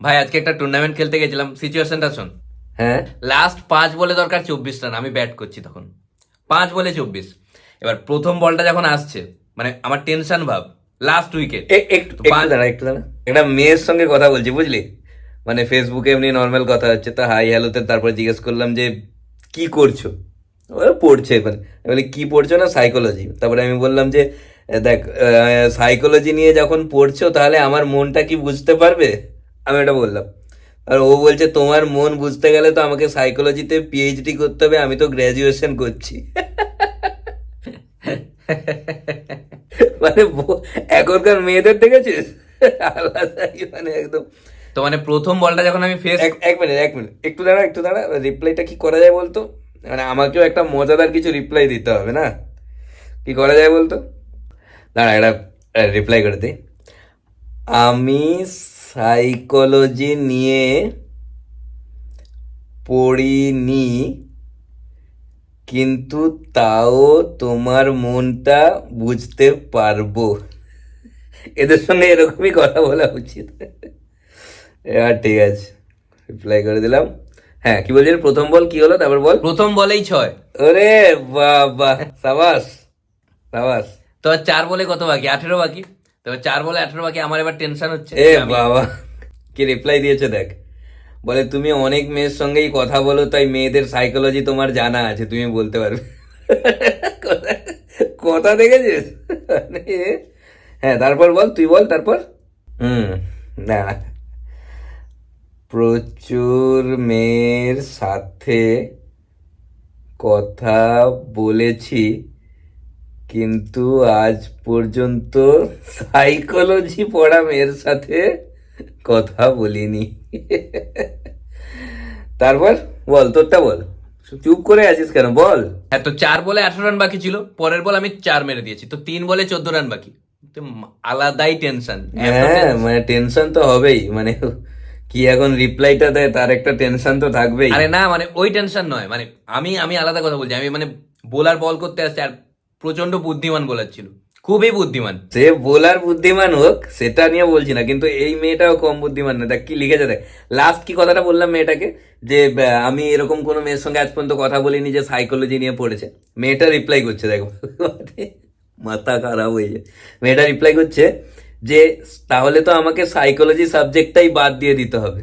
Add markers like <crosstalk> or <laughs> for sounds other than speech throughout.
ভাই আজকে একটা টুর্নামেন্ট খেলতে গেছিলাম। সিচুয়েশনটা শোন। হ্যাঁ? লাস্ট পাঁচ বলে দরকার চব্বিশ রান আমি ব্যাট করছি তখন। পাঁচ বলে চব্বিশ। এবার প্রথম বলটা যখন আসছে মানে আমার টেনশন ভাব লাস্ট উইকেট একটু দাঁড়া একটু দাঁড়া। একটা মেয়ের সঙ্গে কথা বলছি বুঝলি? মানে ফেসবুকে এমনি নর্মাল কথা হচ্ছে তো হাই হ্যালোতে তারপর জিজ্ঞেস করলাম যে কি করছ? ওরা পড়ছে মানে বলি কি পড়ছো না সাইকোলজি তারপরে আমি বললাম যে দেখ সাইকোলজি নিয়ে যখন পড়ছো তাহলে আমার মনটা কি বুঝতে পারবে? আমি এটা বললাম। আর ও বলছে তোমার মন বুঝতে গেলে তো আমাকে সাইকোলজিতে পিএইচডি করতে হবে আমি তো গ্র্যাজুয়েশন করছি। মানে এখনকার মেয়েদের দেখেছিস? আলাদাই মানে একদম। তো মানে প্রথম বলটা যখন আমি ফেস এক এক মিনিট এক মিনিট একটু দাঁড়া একটু দাঁড়া রিপ্লাইটা কি করা যায় বলতো? মানে আমাকেও একটা মজাদার কিছু রিপ্লাই দিতে হবে না? কি করা যায় বলতো? দাঁড়া একটা রিপ্লাই করে দিই। আমি সাইকোলজি নিয়ে পড়িনি কিন্তু তাও তোমার মনটা বুঝতে পারব। এদের সঙ্গে এরকমই কথা বলা উচিত। এবার ঠিক আছে রিপ্লাই করে দিলাম। হ্যাঁ কি বলছিস প্রথম বল কি হলো? তারপর বল। প্রথম বলেই ছয়। ওরে বাবা সাবাস সাবাস। তো চার বলে কত বাকি? আঠেরো বাকি? তো চার বলে আঠেরো বাকি আমার এবার টেনশন হচ্ছে। এ বাবা কি রিপ্লাই দিয়েছে দেখ। বলে তুমি অনেক মেয়ের সঙ্গেই কথা বলো তাই মেয়েদের সাইকোলজি তোমার জানা আছে তুমি বলতে পারবে। কথা- কথা দেখেছিস? মানে, হ্যাঁ তারপর বল তুই বল তারপর? হুম না। প্রচুর মেয়ের সাথে কথা বলেছি। কিন্তু আজ পর্যন্ত সাইকোলজি পড়া মেয়ের সাথে কথা বলিনি। তারপর বল তোরটা বল। চুপ করে আছিস কেন? বল। হ্যাঁ তো চার বলে আঠারো রান বাকি ছিল পরের বল আমি চার মেরে দিয়েছি তো তিন বলে চোদ্দ রান বাকি। তো আলাদাই টেনশন হ্যাঁ মানে টেনশন তো হবেই মানে কি এখন রিপ্লাইটা দেয় তার একটা টেনশন তো থাকবেই। আরে না মানে ওই টেনশন নয় মানে আমি আমি আলাদা কথা বলছি আমি মানে বোলার বল করতে আসছে আর প্রচণ্ড বুদ্ধিমান বোলার ছিল। খুবই বুদ্ধিমান। সে বোলার বুদ্ধিমান হোক, সেটা নিয়ে বলছি না, কিন্তু এই মেয়েটাও কম বুদ্ধিমান না। দেখ, কি লিখেছে দেখ। লাস্ট কি কথাটা বললাম মেয়েটাকে? যে আমি এরকম কোনো মেয়ের সঙ্গে আজ পর্যন্ত কথা বলিনি যে সাইকোলজি নিয়ে পড়েছে। মেয়েটা রিপ্লাই করছে, দেখো। <laughs> মাথা খারাপ হয়ে যায়। মেয়েটা রিপ্লাই করছে যে, তাহলে তো আমাকে সাইকোলজি সাবজেক্টটাই বাদ দিয়ে দিতে হবে।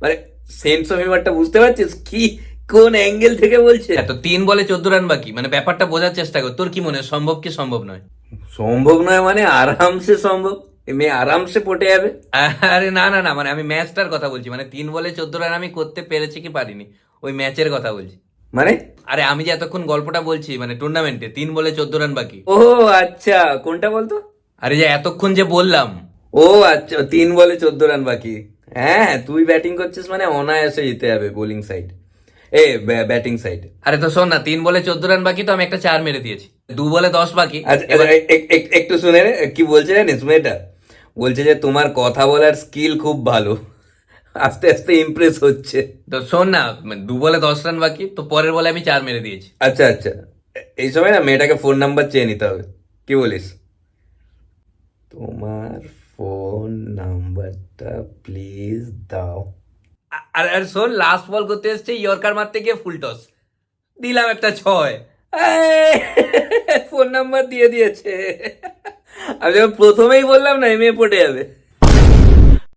মানে সেন্স অফ হিউমারটা বুঝতে পারছিস? কি কোন অ্যাঙ্গেল থেকে বলছে? হ্যাঁ তো তিন বলে চোদ্দ রান বাকি মানে ব্যাপারটা বোঝার চেষ্টা কর। তোর কি মনে হয় সম্ভব কি সম্ভব নয়? সম্ভব নয় মানে আরামসে সম্ভব? এ মেয়ে আরামসে পটে যাবে? আরে না না না মানে আমি ম্যাচটার কথা বলছি মানে তিন বলে চোদ্দ রান আমি করতে পেরেছি কি পারিনি ওই ম্যাচের কথা বলছি। মানে? আরে আমি যে এতক্ষণ গল্পটা বলছি মানে টুর্নামেন্টে তিন বলে চোদ্দ রান বাকি। ও আচ্ছা কোনটা বলতো? আরে যে এতক্ষণ যে বললাম। ও আচ্ছা তিন বলে চোদ্দ রান বাকি। হ্যাঁ তুই ব্যাটিং করছিস মানে অনায়াসে জিতে যাবে বোলিং সাইড এ ব্যাটিং সাইড আরে তো শোন না তিন বলে চোদ্দ রান বাকি তো আমি একটা চার মেরে দিয়েছি। দু বলে দশ বাকি। আচ্ছা এ- একটু শুনে রে কি বলছে জানিস মেয়েটা? বলছে যে তোমার কথা বলার স্কিল খুব ভালো। আস্তে আস্তে ইমপ্রেস হচ্ছে। তো শোন না দু বলে দশ রান বাকি তো পরের বলে আমি চার মেরে দিয়েছি। আচ্ছা আচ্ছা। এই সময় না মেয়েটাকে ফোন নাম্বার চেয়ে নিতে হবে। কি বলিস? তোমার ফোন নাম্বারটা প্লিজ দাও। আর আর শোন লাস্ট বল করতে এসছে ইয়র্কার মারতে গিয়ে ফুল টস দিলাম একটা ছয়। ফোন নাম্বার দিয়ে দিয়েছে। আমি প্রথমেই বললাম না এমএ পড়ে যাবে।